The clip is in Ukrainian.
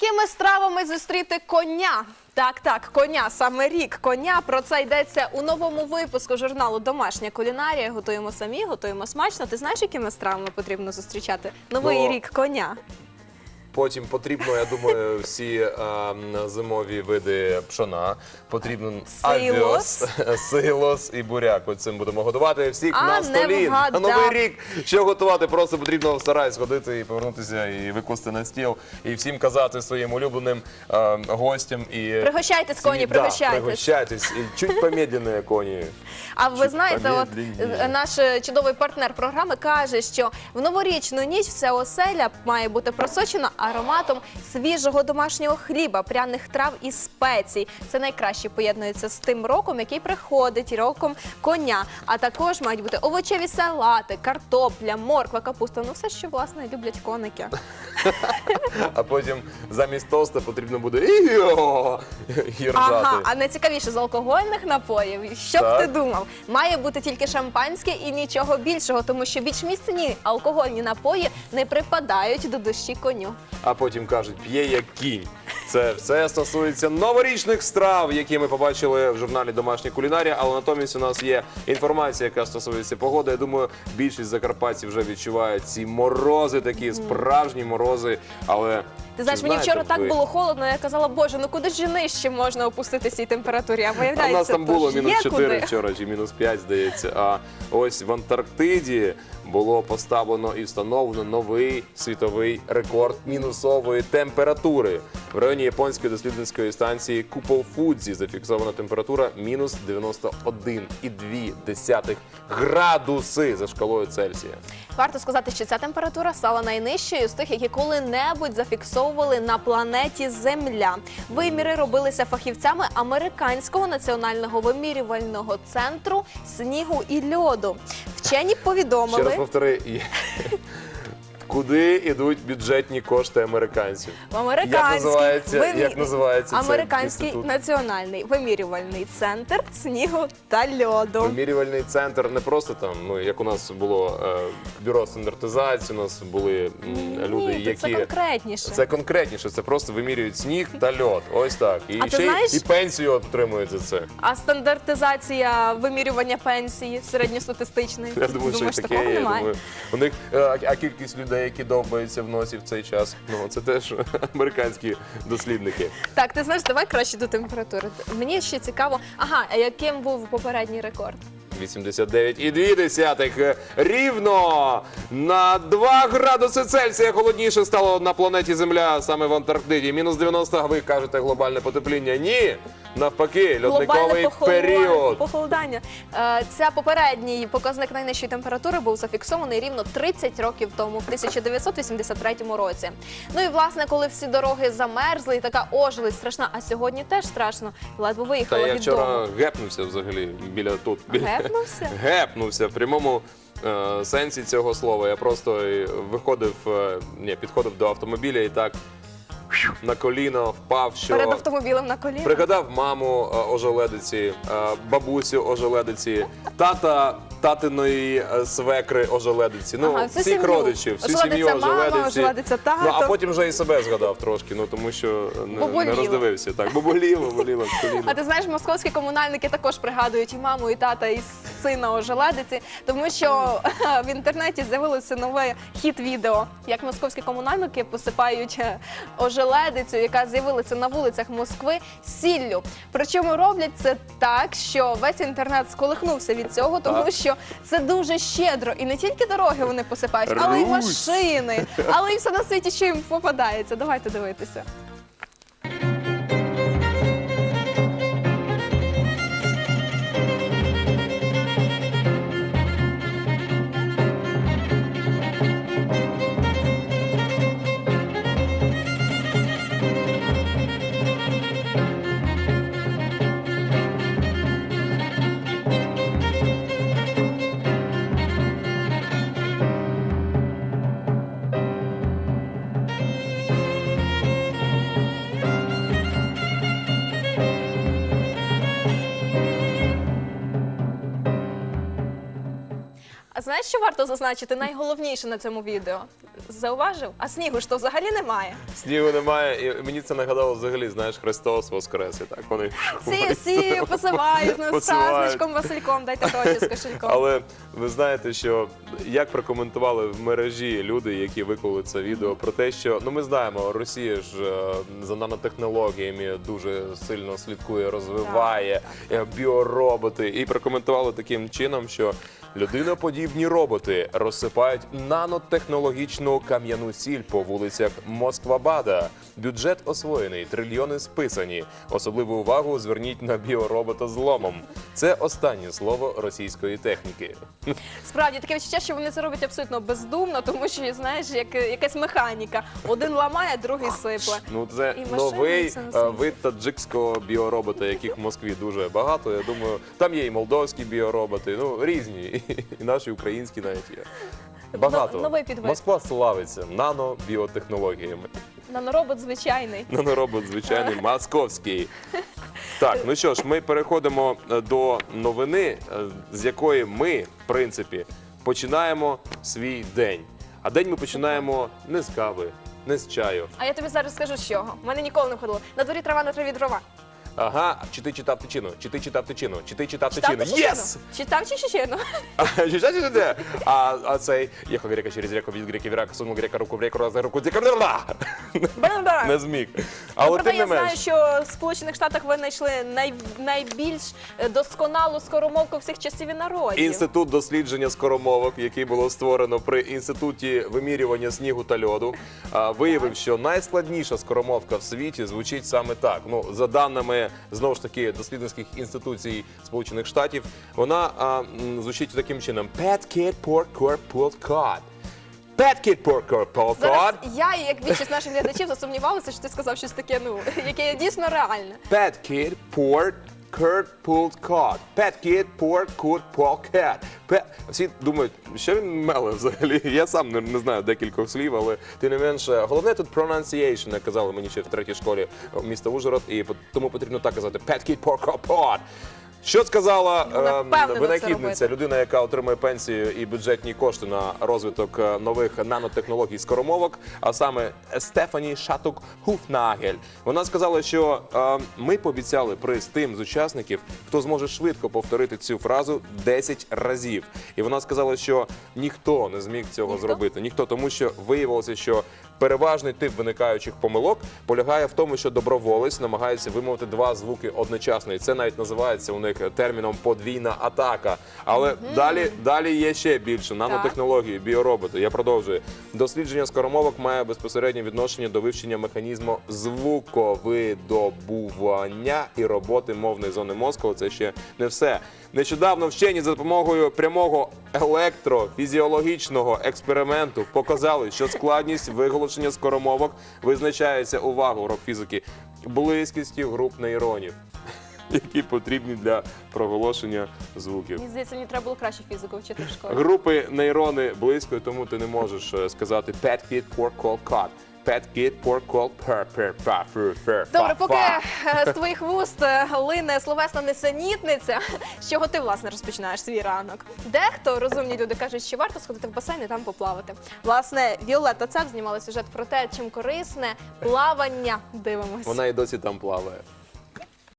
Якими стравами зустріти коня? Так, так, коня, саме рік коня. Про це йдеться у новому випуску журналу Домашня кулінарія. Готуємо самі, готуємо смачно. Ти знаєш, якими стравами потрібно зустрічати новий Бо... рік коня? Потім потрібно, я думаю, всі е, зимові види пшона. Потрібен авіос, силос і буряк. От цим будемо годувати всіх А, на не столі. вгадав. На новий рік. Що готувати? Просто потрібно в сарай сходити і повернутися і викласти на стіл. І всім казати своїм улюбленим е, гостям. І Пригощайтесь, ці- коні, да, пригощайтесь. пригощайтесь. І чуть помедленні коні. А ви Чуть знаєте, от помедленніше. е, наш е, чудовий партнер програми каже, що в новорічну ніч вся оселя має бути просочена ароматом свіжого домашнього хліба, пряних трав і спецій. Це найкраще поєднується з тим роком, який приходить, роком коня. А також мають бути овочеві салати, картопля, морква, капуста. Ну все, що власне люблять коники. А потім замість тоста потрібно буде і-йо, і ржати. Ага, а найцікавіше з алкогольних напоїв. Що б ти думав? Має бути тільки шампанське і нічого більшого, тому що більш міцні алкогольні напої не припадають до душі коню. А потім кажуть, п'є як кінь. Це все стосується новорічних страв, які ми побачили в журналі Домашня кулінарія. Але натомість у нас є інформація, яка стосується погоди. Я думаю, більшість закарпатців вже відчувають ці морози, такі справжні морози. Але Ти знаєш, мені знаєте вчора так ви- було холодно, я казала, боже, ну куди ж нижче можна опустити цій температурі? А А в виявляється, нас там то було ж мінус є 4 куди. вчора, чи мінус 5, здається. А ось в Антарктиді було поставлено і встановлено новий світовий рекорд мінусової температури. В районі японської дослідницької станції Купол Фудзі зафіксована температура мінус 91,2 градуси за шкалою Цельсія. Варто сказати, що ця температура стала найнижчою з тих, які коли-небудь зафіксовували на планеті Земля. Виміри робилися фахівцями американського національного вимірювального центру снігу і льоду. Вчені Ще раз повідомили повтори. Куди йдуть бюджетні кошти американців? в американський Як називається- вимі- як називається американський національний вимірювальний центр снігу та льоду. Вимірювальний центр не просто там, ну як у нас було е, бюро стандартизації, у нас були м, люди, тут це конкретніше. це конкретніше, це просто вимірюють сніг та льод. Ось так. І А ти ще й- знаєш- і пенсію отримують за це. А стандартизація вимірювання пенсії середньостатистичної. Я думаю, що і думаєш, таке такого є. Я немає? думаю, у них е, а, а кількість людей, які довбаються в носі в цей час. Ну це теж американські дослідники. Так, ти знаєш, давай краще до температури. Мені ще цікаво. Ага, а яким був попередній рекорд? 89,2 Е, рівно на 2 градуси Цельсія холодніше стало на планеті Земля саме в Антарктиді. Мінус 90, а ви кажете глобальне потепління. Ні, навпаки, льодниковий період. похолодання. Е, Ця попередній показник найнижчої температури був зафіксований рівно 30 років тому, в 1983 році. Ну і власне, коли всі дороги замерзли і така ожилість страшна, а сьогодні теж страшно. Ледве Та виїхала я від вчора дому. гепнувся взагалі біля тут. Біля... Гепнувся? Гепнувся в прямому е, сенсі цього слова. Я просто е, виходив, е, ні, підходив до автомобіля і так на коліно впав, що Перед автомобілем на коліна. Пригадав маму е, ожеледиці, е, бабусю ожеледиці, тата татиної е, свекри ожеледиці. Ну, Ага, всю всіх сім'ю. родичів, всю сім'ю Ожеледиця мама, ожеледиці. ожеледиця тато. Ну, а потім вже і себе згадав трошки, ну тому що не, роздивився. Так, бо боліло, боліло з. А ти знаєш, московські комунальники також пригадують і маму, і тата, і сина ожеледиці, тому що в інтернеті з'явилося нове хіт відео, як московські комунальники посипають е, ожеледицю, яка з'явилася на вулицях Москви сіллю. Причому роблять це так, що весь інтернет сколихнувся від цього, тому що це дуже щедро. І не тільки дороги вони посипають, але й машини, але й все на світі, що їм попадається. Давайте дивитися. Знаєш, що варто зазначити найголовніше на цьому відео? Зауважив? А снігу ж то взагалі немає. Снігу немає, і мені це нагадало взагалі, знаєш, Христос Воскрес. І так вони сію, посилаю з Посилають. Васильком, дайте гроші з кошельком. Але ви знаєте, що як прокоментували в мережі люди, які виклали це відео, про те, що ну ми знаємо, Росія ж е, за нанотехнологіями дуже сильно слідкує, розвиває е, біороботи, і прокоментували таким чином, що людиноподібні роботи розсипають нанотехнологічну кам'яну сіль по вулицях Москва-Бада. Бюджет освоєний, трильйони списані. Особливу увагу зверніть на біоробота з ломом. Це останнє слово російської техніки. Справді таке відчуття, що вони це роблять абсолютно бездумно, тому що знаєш, як якась механіка. Один ламає, другий сипле. Ну це І новий це е, вид таджикського біоробота, яких в Москві дуже багато. Я думаю, там є і молдовські біороботи, ну різні, і наші українські навіть є. Багато. Но- новий підвид. Москва славиться нано-біотехнологіями. Наноробот звичайний. Наноробот, звичайний, московський. Так, ну що ж, ми переходимо е, до новини, е, з якої ми, в принципі, починаємо свій день. А день ми починаємо не з кави, не з чаю. А я тобі зараз скажу з чого. У мене ніколи не входило. На дворі трава на траві дрова. Ага, чи ти читав тичину, чи ти читав тичину, чи ти читав тичину. Єс! Читав чи чечену? А, читав чи де? А, а цей, їхав грека через реку, від греки в рак, сунув грека руку в реку, раз руку, дікарнерла! Не зміг. Але Проте тим не я знаю, менш. що в Сполучених Штатах ви знайшли най... найбільш е, досконалу скоромовку всіх часів і народів. Інститут дослідження скоромовок, який було створено при інституті вимірювання снігу та льоду, а, виявив, що найскладніша скоромовка в світі звучить саме так. Ну, за даними знову ж таки дослідницьких інституцій Сполучених Штатів, вона а, звучить таким чином: Pet kid pork corp pulled cod. Pet kid pork corp pulled Зараз cod. я, і як більшість наших глядачів, засумнівалася, що ти сказав щось таке, ну яке дійсно реальне. Pet kid pork Kurt pulled cod. Pet kid pork could pull cat. Pet... Всі думають, що він меле взагалі. Я сам не, не знаю декількох слів, але тим не менше, головне тут pronunciation, як казали мені ще в третій школі міста Ужгород, і тому потрібно так казати Pet kid pork could pod. Що сказала Вона е, впевнена це винахідниця, людина, яка отримує пенсію і бюджетні кошти на розвиток е, нових нанотехнологій скоромовок, а саме Стефані Шатук Хуфнагель. Вона сказала, що е, ми пообіцяли приз тим з учасників, хто зможе швидко повторити цю фразу 10 разів. І вона сказала, що ніхто не зміг цього Ніхто? зробити. Ніхто, тому що виявилося, що переважний тип виникаючих помилок полягає в тому, що доброволець намагається вимовити два звуки одночасно. І це навіть називається у них терміном подвійна атака. Але далі, далі є ще більше нанотехнології, біороботи. Я продовжую. Дослідження скоромовок має безпосереднє відношення до вивчення механізму звуковидобування і роботи мовної зони мозку. Це ще не все. Нещодавно вчені за допомогою прямого електрофізіологічного експерименту показали, що складність виголошення скоромовок визначається увагу урок фізики близькістю груп нейронів, які потрібні для проголошення звуків. Мені здається, мені треба було краще фізику вчити в школі. Групи нейрони близько, тому ти не можеш е, сказати pet kid pork call cod. Pet kid pork call per per pa fur fer Добре, поки е, з твоїх вуст е, лине словесна несенітниця, з чого ти власне розпочинаєш свій ранок. Дехто розумні люди кажуть, що варто сходити в басейн і там поплавати. Власне, Віолетта Цеп знімала сюжет про те, чим корисне плавання. Дивимось. Вона і досі там плаває.